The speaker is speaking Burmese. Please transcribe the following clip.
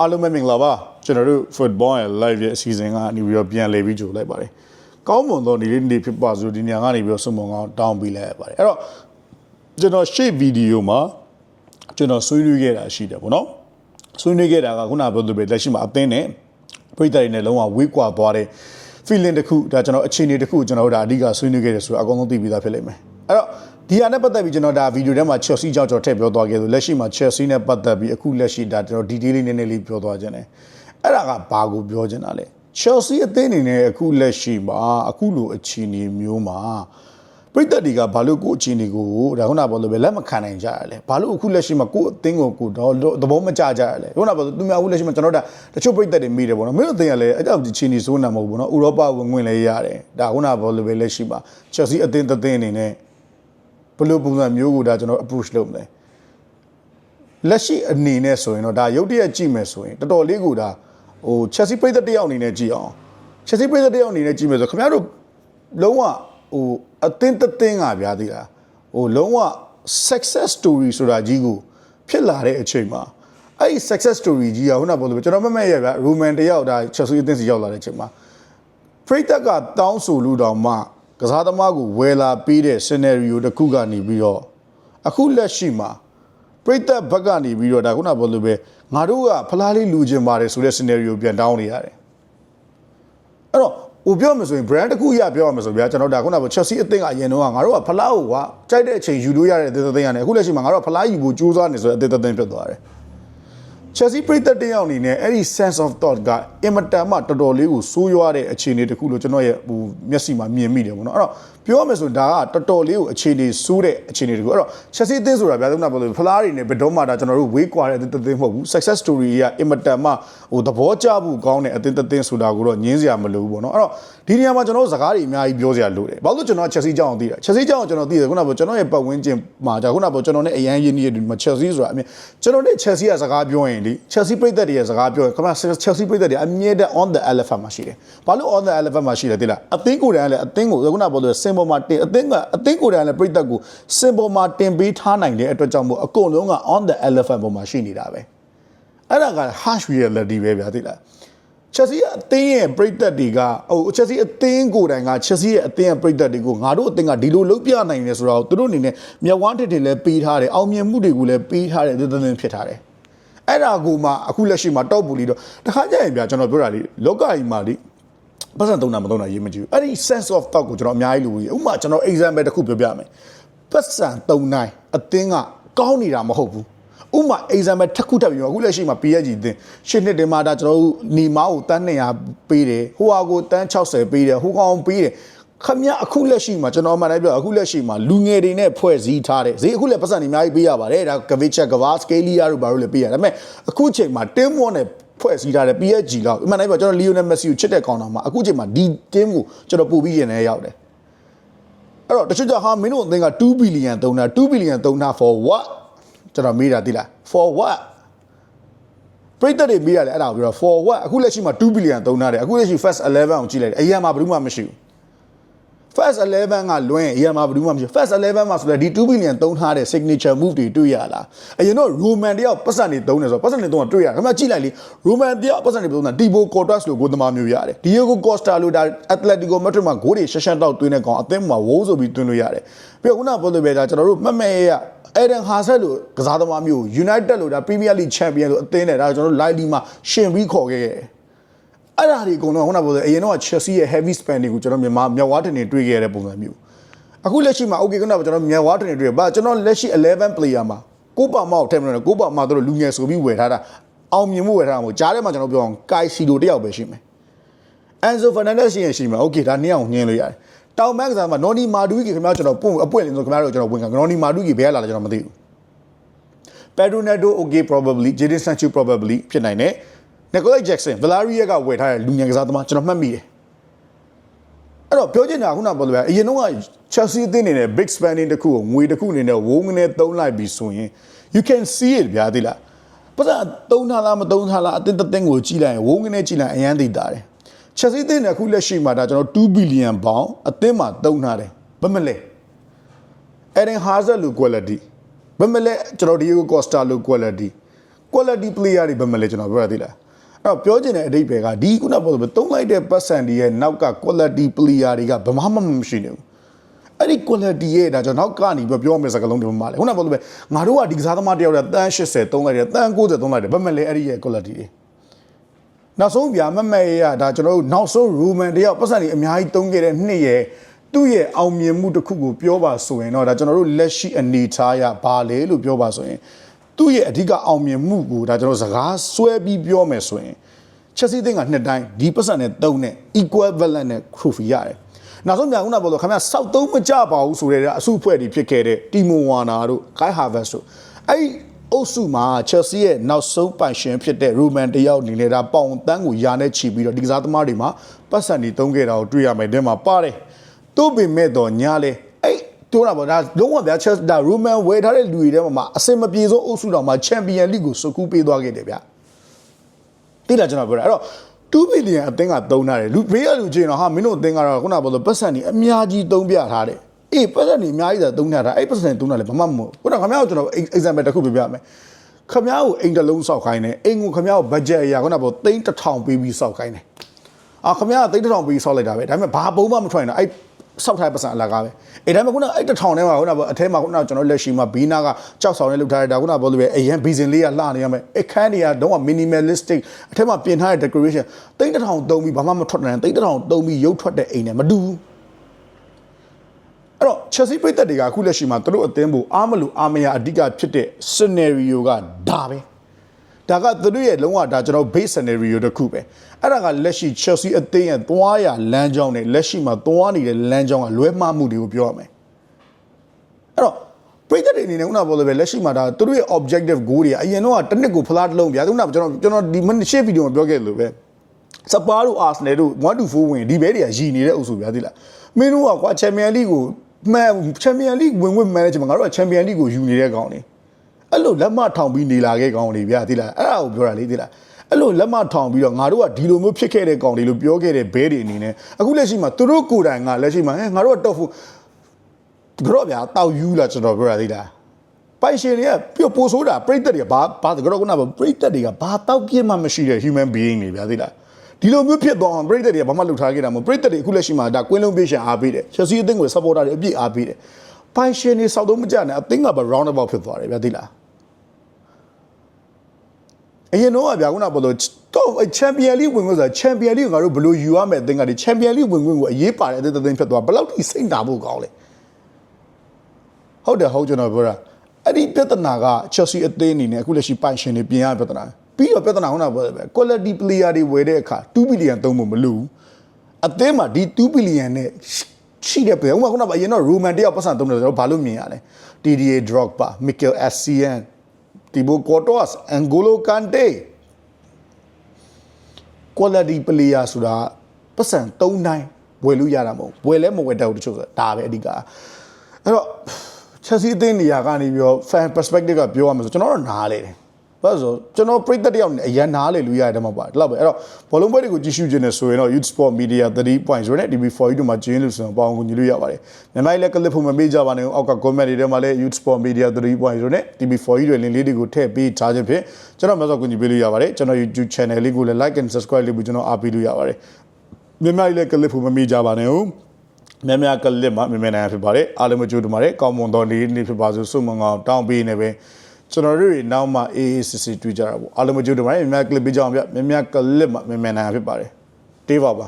အားလုံးပဲမင်္ဂလာပါကျွန်တော်တို့ football ရဲ့ live ရဲ့အစီအစဉ်ကနေပြီးတော့ပြန်လည်ပြီးကြိုလိုက်ပါတယ်ကောင်းမွန်သောနေ့လေးနေ့ဖြစ်ပါစို့ဒီညကနေပြီးတော့စုံမုံကောင်းတောင်းပေးလိုက်ရပါတယ်အဲ့တော့ကျွန်တော်ရှေ့ဗီဒီယိုမှာကျွန်တော်ဆွေးနွေးခဲ့တာရှိတယ်ပေါ့နော်ဆွေးနွေးခဲ့တာကခုနကပြောသလိုပဲလက်ရှိမှာအသင်းနဲ့ပြည်သားတွေနဲ့လုံးဝဝေးကွာသွားတဲ့ feeling တစ်ခုဒါကျွန်တော်အခြေအနေတစ်ခုကျွန်တော်တို့ဒါအဓိကဆွေးနွေးခဲ့တယ်ဆိုတော့အကောင်ဆုံးသိပြီးသားဖြစ်လိမ့်မယ်အဲ့တော့ ဒီဟာနဲ့ပတ်သက်ပြီးကျွန်တော်ဒါဗီဒီယိုထဲမှာ Chelsea ကြောင့်ကျွန်တော်ထည့်ပြောသွားခဲ့ဆိုလက်ရှိမှာ Chelsea နဲ့ပတ်သက်ပြီးအခုလက်ရှိဒါကျွန်တော် detail လေးနည်းနည်းလေးပြောသွားခြင်းတယ်အဲ့ဒါကဘာကိုပြောချင်တာလဲ Chelsea အသင်းအနေနဲ့အခုလက်ရှိမှာအခုလိုအခြေအနေမျိုးမှာပြည်သက်တွေကဘာလို့ကိုယ့်အခြေအနေကိုဒါခုနကပြောလို့ပဲလက်မခံနိုင်ကြရလဲဘာလို့အခုလက်ရှိမှာကိုယ့်အသင်းကိုကိုတော့သဘောမကျကြရလဲခုနကပြောသူများအခုလက်ရှိမှာကျွန်တော်တို့တချို့ပြည်သက်တွေမိတယ်ပေါ့နော်မင်းတို့အသင်းကလည်းအဲ့တော့အခြေအနေဆိုးနေမှာမဟုတ်ဘူးနော်ဥရောပဝင်ဝင်လည်းရတယ်ဒါခုနကပြောလို့ပဲလက်ရှိမှာ Chelsea အသင်းတစ်သင်းအနေနဲ့ ဘယ်လိုပုံစံမျိုးကိုဒါကျွန်တော် approach လုပ်မလဲလက်ရှိအနေနဲ့ဆိုရင်တော့ဒါရုပ်တရက်ကြည့်မယ်ဆိုရင်တော်တော်လေးကိုဒါဟို Chelsea ပြည်သက်တစ်ယောက်အနေနဲ့ကြည့်အောင် Chelsea ပြည်သက်တစ်ယောက်အနေနဲ့ကြည့်မယ်ဆိုခင်ဗျားတို့လုံးဝဟိုအသင်းတစ်သင်းကဗျာသေးတာဟိုလုံးဝ success story ဆိုတာကြီးကိုဖြစ်လာတဲ့အချိန်မှာအဲ့ဒီ success story ကြီးကခုနကပြောလို့ကျွန်တော်မမက်ရဲ့ဗျာ Roman တယောက်ဒါ Chelsea အသင်းစီရောက်လာတဲ့အချိန်မှာပရိသတ်ကတောင်းဆိုလို့တောင်မှ ကစားသမားကိုဝယ်လာပေးတဲ့ scenario တစ်ခုကနေပြီးတော့အခုလက်ရှိမှာပရိသတ်ဘက်ကနေပြီးတော့ဒါခုနပြောလို့ပဲငါတို့ကဖလားလေးလူချင်ပါတယ်ဆိုတဲ့ scenario ပြန်တောင်းနေရတယ်အဲ့တော့ဟိုပြောမှဆိုရင် brand တစ်ခုရပြောရမှာဆိုဗျာကျွန်တော်ဒါခုနက Chelsea အသင်းကအရင်တော့ငါတို့ကဖလားကိုကကြိုက်တဲ့အချိန်ယူလို့ရတဲ့အသင်းအသင်းရတယ်အခုလက်ရှိမှာငါတို့ကဖလားယူဖို့ကြိုးစားနေဆိုတဲ့အသင်းအသင်းဖြစ်သွားတယ် Chelsea ပြည်သက်တယောက်အနေနဲ့အဲ့ဒီ sense of thought ကအင်မတန်မှတော်တော်လေးကိုစိုးရွားတဲ့အခြေအနေတစ်ခုလို့ကျွန်တော်ရဲ့ဟိုမျက်စိမှာမြင်မိတယ်ပေါ့နော်အဲ့တော့ ပြောရမယ်ဆိုရင်ဒါကတော်တော်လေးကိုအခြေအနေစိုးတဲ့အခြေအနေတစ်ခုအဲ့တော့ Chelsea အသင်းဆိုတာဗျာသုံးတာပြောလို့ဖလားတွေနဲ့ဘယ်တော့မှဒါကျွန်တော်တို့ဝေးကွာတဲ့အသင်းတစ်သင်းမဟုတ်ဘူး success story ကအင်မတန်မှဟိုသဘောကျဖို့ကောင်းတဲ့အသင်းတစ်သင်းဆိုတာကိုတော့ညင်းစရာမလိုဘူးပေါ့နော်အဲ့တော့ဒီနေရာမှာကျွန်တော်တို့စကားတွေအများကြီးပြောစရာလိုတယ်ဘာလို့ကျွန်တော် Chelsea ကြောင့်သိတာ Chelsea ကြောင့်ကျွန်တော်သိတယ်ခုနကကျွန်တော်ရဲ့ပတ်ဝန်းကျင်မှာဒါခုနကကျွန်တော်နဲ့အရန်ရင်းနှီးတဲ့ဒီမှာ Chelsea ဆိုတာအမြင်ကျွန်တော်နဲ့ Chelsea ကစကားပြောရင်လေ Chelsea ပြည်သက်တွေရဲ့စကားပြောရင်ခမ Chelsea ပြည်သက်တွေအမြဲတမ်း on the elephant မှာရှိတယ်ဘာလို့ on the elephant မှာရှိတယ်သိလားအသင်းကိုယ်တိုင်ကလည်းအသင်းကိုခုနကပြောလို့စင်ပေါ်မှာတင်အသင်းကအသင်းကိုယ်တိုင်ကလည်းပြည်သက်ကိုစင်ပေါ်မှာတင်ပေးထားနိုင်တဲ့အတွက်ကြောင့်မို့အကုန်လုံးက on the elephant ပေါ်မှာရှိနေတာပဲအဲ့ဒါက harsh reality ပဲဗျာသိလားချက်စီအသင်းရဲ့ပြိသက်တွေကဟိုချက်စီအသင်းကိုယ်တိုင်ကချက်စီရဲ့အသင်းရဲ့ပြိသက်တွေကိုငါတို့အသင်းကဒီလိုလုပ်ပြနိုင်တယ်ဆိုတော့သူတို့အနေနဲ့မြက်ဝန်းတစ်တွေလည်းပေးထားတယ်အောင်မြင်မှုတွေကိုလည်းပေးထားတယ်သသသင်းဖြစ်ထားတယ်အဲ့ဒါကိုမှအခုလက်ရှိမှာတောက်ပူလီတော့တခါကြရင်ဗျာကျွန်တော်ပြောတာလေလောကကြီးမှာလေ ပတ်စံသုံးတာမသုံးတာရေးမကြည့်ဘူးအဲ့ဒီ sense of thought ကိုကျွန်တော်အများကြီးလိုဘူးဥပမာကျွန်တော် example တစ်ခုပြောပြမယ်ပတ်စံသုံးတိုင်းအသင်းကကောင်းနေတာမဟုတ်ဘူးဥမာ example တစ်ခုတက်ပြီးတော့အခုလက်ရှိမှာ PSG တင်ရှစ်နှစ်တင်မှာဒါကျွန်တော်တို့နေမောင်းကိုတန်း200ပေးတယ်ဟိုဟာကိုတန်း60ပေးတယ်ဟိုကောင်ပေးတယ်ခမရအခုလက်ရှိမှာကျွန်တော်မှလည်းပြောအခုလက်ရှိမှာလူငယ်တွေနဲ့ဖွဲ့စည်းထားတယ်ဈေးအခုလည်းပတ်စံတွေအများကြီးပေးရပါတယ်ဒါ Kavich Gava Scalia တို့ဘာလို့လဲပေးရတယ်ဒါပေမဲ့အခုချိန်မှာ team 1နဲ့ ဖွဲ့စည်းထားတယ် PSG လောက်အမှန်တိုင်းပြောကျွန်တော် Lionel Messi ကိုချစ်တဲ့ကောင်တော်မှာအခုချိန်မှာဒီ team ကိုကျွန်တော်ပို့ပြီးရင်လည်းရောက်တယ်အဲ့တော့တချို့ကြောင့်ဟာမင်းတို့အသင်းက2 billion သုံးတာ2 billion သုံးတာ for what ကျွန်တော်မေးတာသိလား for what ပရိသတ်တွေမေးရတယ်အဲ့ဒါကိုပြော for what အခုလက်ရှိမှာ2 billion သုံးထားတယ်အခုလက်ရှိ first 11ကိုကြည့်လိုက်တယ်အရင်မှာဘယ်သူမှမရှိဘူး first 11ကလွှဲရင်အရင်မှာဘယ်သူမှမရှိဘူး first 11မှာဆိုလည်းဒီ2 billion သုံးထားတဲ့ signature move တွေတွေ့ရလားအရင်တော့ roman တယောက်ပတ်စံတွေသုံးတယ်ဆိုတော့ပတ်စံတွေသုံးတာတွေ့ရတယ်ဒါပေမဲ့ကြည့်လိုက်လေ roman တယောက်ပတ်စံတွေသုံးတာ tibo cortas လို့ကိုသမားမျိုးရတယ် diego costa လို့ဒါ atletico madrid မှာဂိုးတွေရှက်ရှက်တောက်သွင်းတဲ့ကောင်အသင်းမှာဝိုးဆိုပြီးသွင်းလို့ရတယ်ပြီးတော့ခုနကပြောလို့ပဲဒါကျွန်တော်တို့မှတ်မဲ့ရအဲဒန်ဟာဆက်လို့ကစားသမားမျိုး United လို့ဒါ Premier League Champion လို့အသင်းနဲ့ဒါကျွန်တော်တို့ Live League မှာရှင်ပြီးခေါ်ခဲ့ခဲ့ အဲ့ဒါတွေအကုန်လုံးခုနကပြောလို့အရင်တော့ Chelsea ရဲ့ heavy spending ကိုကျွန်တော်မြန်မာမြောက်ဝါတင်နေတွေ့ခဲ့ရတဲ့ပုံစံမျိုးအခုလက်ရှိမှာ okay ခုနကကျွန်တော်မြောက်ဝါတင်နေတွေ့ဘာကျွန်တော်လက်ရှိ11 player မှာကိုပါမောက်ထဲမှာကိုပါမောက်တို့လူငယ်ဆိုပြီးဝယ်ထားတာအောင်မြင်မှုဝယ်ထားတာမဟုတ်ကြားထဲမှာကျွန်တော်ပြောအောင် Kai Sido တယောက်ပဲရှိမယ် Enzo Fernandez ရှိရင်ရှိမှာ okay ဒါနှစ်ယောက်ညင်းလို့ရတယ်တောင်မက်ကစားမှာ Noni Madueke ခင်ဗျားကျွန်တော်ပုံအပွင့်လင်းဆိုခင်ဗျားတို့ကျွန်တော်ဝင်က Noni Madueke ဘယ်ကလာလဲကျွန်တော်မသိဘူး Pedro Neto okay probably Jadon Sancho probably ဖြစ်နိုင်တယ် Nicolai Jackson Valeria ကဝယ်ထားတဲ့လူငယ်ကစားသမားကျွန်တော်မှတ်မိတယ်အဲ့တော့ပြောချင်တာခုနပြောလို့ပဲအရင်တော့ Chelsea အသင်းနေနဲ့ big spending တစ်ခုကိုငွေတစ်ခုအနေနဲ့ဝုန်းကနေသုံးလိုက်ပြီးဆိုရင် you can see it ဗျာသိလားပတ်စံသုံးထားလားမသုံးထားလားအသင်းတစ်သင်းကိုကြည့်လိုက်ရင်ဝုန်းကနေကြည့်လိုက်အရန်သိတာတယ် Chelsea အသင်းနဲ့အခုလက်ရှိမှာဒါကျွန်တော်2 billion ပေါင်အသင်းမှာသုံးထားတယ်ဘယ်မလဲ Eden Hazard လို့ quality ဘယ်မလဲကျွန်တော် Diego Costa လို့ quality quality player တွေဘယ်မှာလဲကျွန်တော်ပြောရသေးလားအဲ့ တော့ပြောချင်တဲ့အဓိပ္ပာယ်ကဒီခုနကပြောလို့သုံးလိုက်တဲ့ person တွေရဲ့နောက်က quality player တွေကဘယ်မှမမရှိနေဘူးအဲ့ဒီ quality ရဲ့ဒါကျွန်တော်နောက်ကနေပြောပြောမယ်စကားလုံးတွေမှာလေခုနကပြောလို့ပဲငါတို့ကဒီကစားသမားတယောက်တည်းတန်း80သုံးလိုက်တယ်တန်း90သုံးလိုက်တယ်ဘယ်မှာလဲအဲ့ဒီရဲ့ quality တွေနောက်ဆုံးဗျာမမက်ရဒါကျွန်တော်တို့နောက်ဆုံး Roman တယောက်ပတ်စံတွေအများကြီးသုံးခဲ့တဲ့နှစ်ရဲ့သူ့ရဲ့အောင်မြင်မှုတစ်ခုကိုပြောပါဆိုရင်တော့ဒါကျွန်တော်တို့လက်ရှိအနေထားရဘာလဲလို့ပြောပါဆိုရင် သူ့ရဲ့အဓိကအောင်မြင်မှုကိုဒါကျွန်တော်စကားဆွဲပြီးပြောမယ်ဆိုရင်ချက်စီးသိန်းကနှစ်တိုင်းဒီပတ်စံနဲ့သုံးတဲ့ equivalent နဲ့ trophy ရတယ်နောက်ဆုံးမြန်ခုနပြောလို့ခင်ဗျာစောက်သုံးမကြပါဘူးဆိုတဲ့အစုအဖွဲ့တွေဖြစ်ခဲ့တဲ့တီမိုဝါနာတို့ Kai Havertz တို့အဲ့ဒီအုပ်စုမှာ Chelsea ရဲ့နောက်ဆုံးပိုင်ရှင်ဖြစ်တဲ့ Roman တယောက်အနေနဲ့ဒါပေါင်တန်းကိုယာနဲ့ချီပြီးတော့ဒီကစားသမားတွေမှာပတ်စံတွေတုံးခဲ့တာကိုတွေ့ရမယ်တဲ့မှာပါတယ်။သို့ပေမဲ့တော့ညာလေအဲ့ တို့တာပေါ့ဒါလုံးဝဗျာ Chelsea ဒါ Roman ဝယ်ထားတဲ့လူတွေထဲမှာအစင်မပြေဆုံးအုပ်စုတော်မှာ Champion League ကိုစုကူးပေးသွားခဲ့တယ်ဗျာ။တိလာကျွန်တော်ပြောတာအဲ့တော့2ဘီလီယံအသင်းကသုံးထားတယ်လူဘေးကလူချင်းတော့ဟာမင်းတို့အသင်းကတော့ခုနကပြောလို့ပတ်စံနေအများကြီးသုံးပြထားတယ်အေးပတ်စံနေအများကြီးသာသုံးထားတာအဲ့ပတ်စံသုံးတာလည်းဘာမှမဟုတ်ခုနကခင်ဗျားကိုကျွန်တော် example တစ်ခုပြပြမယ်ခင်ဗျားကိုအိမ်တစ်လုံးစောက်ခိုင်းတယ်အိမ်ကိုခင်ဗျားကို budget အရာခုနကပြောသိန်းတစ်ထောင်ပေးပြီးစောက်ခိုင်းတယ်အာခင်ဗျားကသိန်းတစ်ထောင်ပေးပြီးစောက်လိုက်တာပဲဒါပေမဲ့ဘာပုံမှမထွက်ရင်တော့အဲ့ စောက်ထားတဲ့ပတ်စံအလကားပဲအေးဒါပေမဲ့ခုနအဲ့တစ်ထောင်ထဲမှာခုနကအထဲမှာခုနကျွန်တော်လက်ရှိမှာဘီနာကကြောက်ဆောင်နဲ့လုပ်ထားတဲ့ဒါခုနပြောလို့ပဲအရင်ဘီဇင်လေးကလှနေရမယ်အခန်းတွေကတော့ minimalistic အထက်မှာပြင်ထားတဲ့ decoration သိန်းတစ်ထောင်သုံးပြီးဘာမှမထွက်နိုင်သိန်းတစ်ထောင်သုံးပြီးရုပ်ထွက်တဲ့အိမ်နဲ့မတူဘူးအဲ့တော့ Chelsea ပြည်သက်တွေကအခုလက်ရှိမှာသူတို့အသင်းကိုအားမလို့အားမရအဓိကဖြစ်တဲ့ scenario ကဒါပဲ ဒါကသူတို့ရဲ့လုံးဝဒါကျွန်တော် base scenario တစ်ခုပဲအဲ့ဒါကလက်ရှိ Chelsea အသင်းရဲ့သွားရလမ်းကြောင်းနဲ့လက်ရှိမှာသွားနေတဲ့လမ်းကြောင်းကလွဲမှားမှုတွေကိုပြောရမယ်အဲ့တော့ပြည်သက်တွေအနေနဲ့ခုနပြောလို့ပဲလက်ရှိမှာဒါသူတို့ရဲ့ objective goal တွေကအရင်တော့တစ်နှစ်ကိုဖလားတစ်လုံးဗျာခုနကကျွန်တော်ကျွန်တော်ဒီမနေ့ရှေ့ဗီဒီယိုမှာပြောခဲ့လို့ပဲစပါးတို့အာဆနယ်တို့1 to 4ဝင်ဒီဘဲတွေကရည်နေတဲ့အုပ်စုဗျာသိလားမင်းတို့ကကွာချန်ပီယံလိကိုမှန်ချန်ပီယံလိဝင်ဝင်မန်နေဂျာမှာငါတို့ကချန်ပီယံလိကိုယူနေတဲ့ကောင်နေ အဲ့လိုလက်မထောင်ပြီးနေလာခဲ့ကောင်တွေဗျာသိလားအဲ့ဒါကိုပြောတာလေသိလားအဲ့လိုလက်မထောင်ပြီးတော့ငါတို့ကဒီလိုမျိုးဖြစ်ခဲ့တဲ့ကောင်တွေလို့ပြောခဲ့တဲ့ဘဲတွေအနေနဲ့အခုလက်ရှိမှာသူတို့ကိုယ်တိုင်ကလက်ရှိမှာဟဲ့ငါတို့ကတော့ဖို့ကြော့ဗျာတောက်ယူလာကျွန်တော်ပြောတာသိလားပိုင်ရှင်တွေကပြပို့ဆိုးတာပြိတ္တတွေကဘာဘာကြော့ကနာပြိတ္တတွေကဘာတောက်ပြစ်မှမရှိတဲ့ human being တွေဗျာသိလားဒီလိုမျိုးဖြစ်သွားအောင်ပြိတ္တတွေကဘာမှလုပ်ထားခဲ့တာမဟုတ်ပြိတ္တတွေအခုလက်ရှိမှာဒါကွင်းလုံးပေးရှင်အားပေးတယ်ချက်စီအသင်းကို supporter တွေအပြည့်အားပေးတယ်ပိုင်ရှင်တွေစောက်တော့မကြနဲ့အသင်းကပဲ round about ဖြစ်သွားတယ်ဗျာသိလား အရင်တော့ဗျာခုနပြောလို့တော့ချန်ပီယံလိဝင်ခွင့်ဆိုတာချန်ပီယံလိကိုငါတို့ဘယ်လိုယူရမလဲအသင်းကဒီချန်ပီယံလိဝင်ခွင့်ကိုအရေးပါတယ်အသင်းသင်းဖြစ်သွားဘယ်လောက်ထိစိတ်ဓာတ်ဖို့ကောင်းလဲဟုတ်တယ်ဟုတ်ကျွန်တော်ပြောတာအဲ့ဒီပြဿနာက Chelsea အသင်းအနေနဲ့အခုလက်ရှိပိုင်ရှင်တွေပြင်ရပြဿနာပြီးတော့ပြဿနာခုနပြောတယ်ပဲ quality player တွေဝယ်တဲ့အခါ2 billion သုံးဖို့မလိုဘူးအသင်းမှာဒီ2 billion နဲ့ရှိတဲ့ပြန်ဥပမာခုနကအရင်တော့ Roman တယောက်ပတ်စံသုံးတယ်ဆိုတော့ဘာလို့မြင်ရလဲ TDA Drogba Mikel Essien Thibaut Courtois N'Golo Kante quality player ဆိုတာပတ်စံ၃တိုင်းဝယ်လို့ရတာမဟုတ်ဝယ်လဲမဝယ်တတ်ဘူးတချို့ဆိုတာဒါပဲအဓိကအဲ့တော့ Chelsea အသင်းနေရာကနေပြီးတော့ fan perspective ကပြောရမှာဆိုကျွန်တော်တို့နားလေတယ် ဘာလို့ဆိုကျွန်တော်ပြိတ္တတယောက်နဲ့အရန်နားလေလို့ရတယ်တမပါဒီလောက်ပဲအဲ့တော့ဘောလုံးပွဲတွေကိုကြည့်ရှုခြင်းနဲ့ဆိုရင်တော့ Youth Sport Media 3.0နဲ့ TV4 တို့မှာကျင်းလို့ဆိုတော့ပေါအောင်ကိုညီလို့ရပါတယ်မြန်မာလည်း clip ဖို့မမေ့ကြပါနဲ့အောက်က comment တွေထဲမှာလည်း Youth Sport Media 3.0နဲ့ TV4 တွေလင်းလေးတွေကိုထည့်ပေးထားခြင်းဖြင့်ကျွန်တော်မဆောက်ကူညီပေးလို့ရပါတယ်ကျွန်တော် YouTube channel လေးကိုလည်း like and subscribe လုပ်ပြီးကျွန်တော်အားပေးလို့ရပါတယ်မြန်မာလည်း clip ဖို့မမေ့ကြပါနဲ့ဟုတ်များများကလစ်မှာမြင်မြင်နိုင်ဖြစ်ပါတယ်အားလုံးမကြိုးတမာတယ်ကောင်းမွန်သောနေ့နေ့ဖြစ်ပါစို့ဆုမွန်ကောင်တောင်းပေးနေပဲ ကျွန်တော်တို့တွေနောက်မှအေးအေးစစ်စစ်တွေ့ကြတာပေါ့အားလုံးမကြိုးတမာတယ်မြင်များကလစ်ပေးကြအောင်ဗျမြင်များကလစ်မှာမြင်မြင်နိုင်ဖြစ်ပါတယ်တေးပါပါ